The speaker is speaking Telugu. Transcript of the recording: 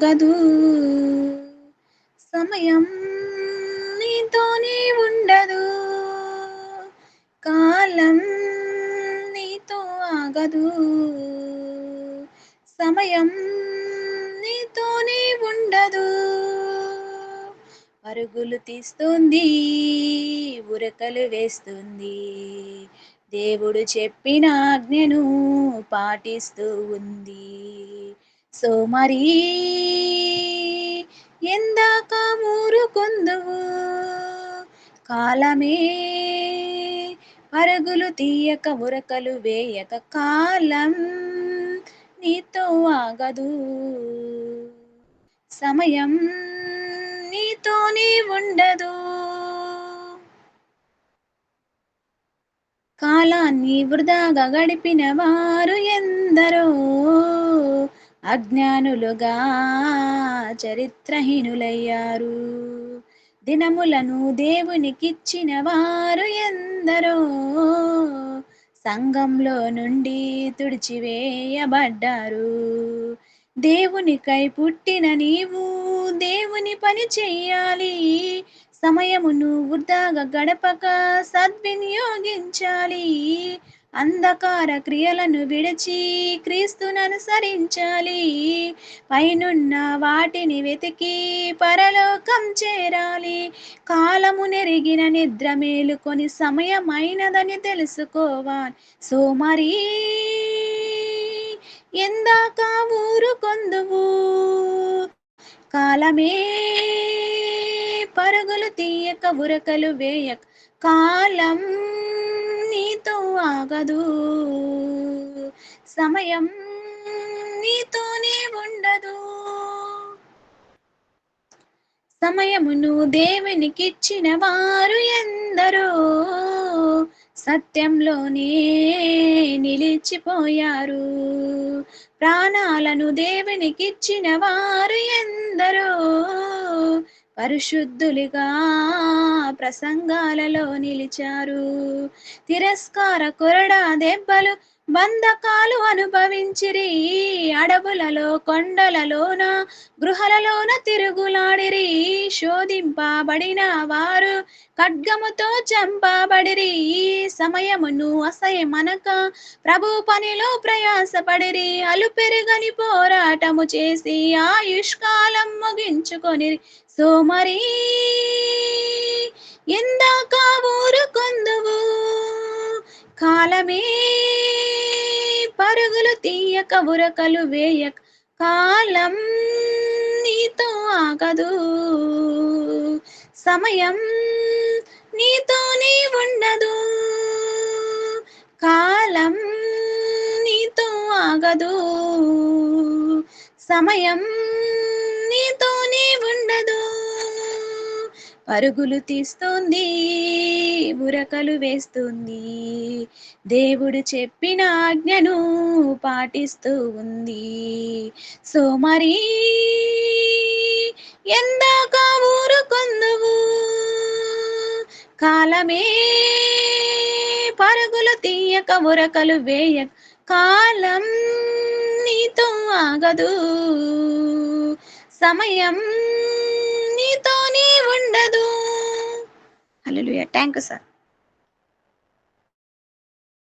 సాగదు సమయం నీతోనే ఉండదు. కాలం నీతో ఆగదు. సమయం నీతోనే ఉండదు. పరుగులు తీస్తుంది ఉరకలు వేస్తుంది. దేవుడు చెప్పిన ఆజ్ఞను పాటిస్తూ ఉంది. సో మరి ఎందాక ఊరుకొందువు. కాలమే పరుగులు తీయక ఉరకలు వేయక కాలం నీతో ఆగదు. సమయం నీతోనే ఉండదు. కాలాన్ని వృధాగా గడిపిన వారు ఎందరో అజ్ఞానులుగా చరిత్రహీనులయ్యారు. దినములను దేవునికిచ్చిన వారు ఎందరో. సంఘంలో నుండి తుడిచివేయబడ్డారు. దేవునికై పుట్టిన నీవు దేవుని పని చెయ్యాలి. సమయమును వృధాగా గడపక సద్వినియోగించాలి. అంధకార క్రియలను విడిచి క్రీస్తును అనుసరించాలి. పైనున్న వాటిని వెతికి పరలోకం చేరాలి. కాలము నెరిగిన నిద్ర మేలుకొని సమయమైనదని తెలుసుకోవాలి. సోమరి ఎందాక ఊరు కొందువు. కాలమే పరుగులు తీయక ఉరకలు వేయక కాలం నీతో ఆగదు. సమయం నీతోనే ఉండదు. సమయమును దేవునికిచ్చిన వారు ఎందరో సత్యంలోనే నిలిచిపోయారు. ప్రాణాలను దేవునికిచ్చిన వారు ఎందరో పరిశుద్ధులుగా ప్రసంగాలలో నిలిచారు. తిరస్కార కొరడా దెబ్బలు బంధకాలు అనుభవించిరి. అడవులలో కొండలలోన గృహలలోన తిరుగులాడిరి. శోధింపబడిన వారు ఖడ్గముతో చంపబడిరి. ఈ సమయమును అసయమనక ప్రభు పనిలో ప్రయాసపడిరి. అలు పెరుగని పోరాటము చేసి ఆయుష్కాలం ముగించుకొని సోమరి ఎందాక ఎందాక ఊరుకొందువు. కాలమే పరుగులు తీయక ఉరకలు వేయక కాలం నీతో ఆగదు. సమయం నీతోనే ఉండదు. కాలం నీతో ఆగదు. సమయం నీతోనే ఉండదు. పరుగులు తీస్తుంది బురకలు వేస్తుంది. దేవుడు చెప్పిన ఆజ్ఞను పాటిస్తూ ఉంది. సో మరి కాలమే పరుగులు తీయక మురకలు వేయ కాలం నీతో ఆగదు. సమయం నీతోనే ఉండదు. Hello thank you sir